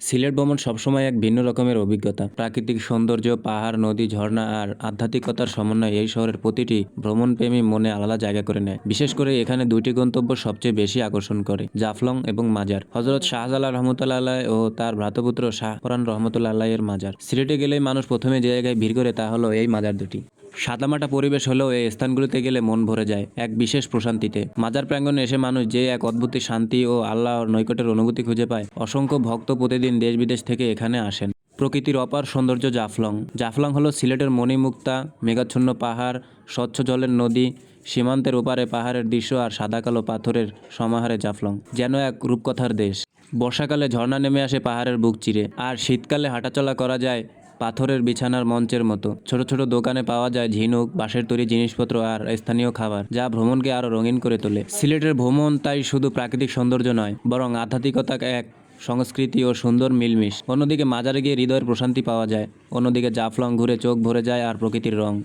সিলেট ভ্রমণ সবসময় এক ভিন্ন রকমের অভিজ্ঞতা। প্রাকৃতিক সৌন্দর্য, পাহাড়, নদী, ঝর্ণা আর আধ্যাত্মিকতার সমন্বয়ে এই শহরের প্রতিটি ভ্রমণপ্রেমী মনে আলাদা জায়গা করে নেয়। বিশেষ করে এখানে দুইটি গন্তব্য সবচেয়ে বেশি আকর্ষণ করে, জাফলং এবং মাজার। হজরত শাহজালাল রহমতুল্লাহ ও তার ভ্রাতপুত্র শাহপরান রহমতুল্লাহ এর মাজার। সিলেটে গেলেই মানুষ প্রথমে যে জায়গায় ভিড় করে তা হলো এই মাজার দুটি। সাদামাটা পরিবেশ হলেও এই স্থানগুলিতে গেলে মন ভরে যায় এক বিশেষ প্রশান্তিতে। মাজার প্রাঙ্গণে এসে মানুষ যে এক অদ্ভুত শান্তি ও আল্লাহর নৈকটের অনুভূতি খুঁজে পায়, অসংখ্য ভক্ত প্রতিদিন দেশ বিদেশ থেকে এখানে আসেন। প্রকৃতির অপার সৌন্দর্য জাফলং। জাফলং হলো সিলেটের মণিমুক্তা, মেঘাচ্ছন্ন পাহাড়, স্বচ্ছ জলের নদী, সীমান্তের ওপারে পাহাড়ের দৃশ্য আর সাদা কালো পাথরের সমাহারে জাফলং, যেন এক রূপকথার দেশ। বর্ষাকালে ঝর্ণা নেমে আসে পাহাড়ের বুক চিরে, আর শীতকালে হাঁটাচলা করা যায় পাথরের বিছানার মঞ্চের মতো। ছোট ছোট দোকানে পাওয়া যায় ঝিনুক, বাঁশের তৈরি জিনিসপত্র আর স্থানীয় খাবার, যা ভ্রমণকে আরও রঙিন করে তোলে। সিলেটের ভ্রমণ তাই শুধু প্রাকৃতিক সৌন্দর্য নয়, বরং আধ্যাত্মিকতা এক সংস্কৃতি ও সুন্দর মিলমিশ। অন্যদিকে মাজারে গিয়ে হৃদয়ের প্রশান্তি পাওয়া যায়, অন্যদিকে জাফলং ঘুরে চোখ ভরে যায় আর প্রকৃতির রং।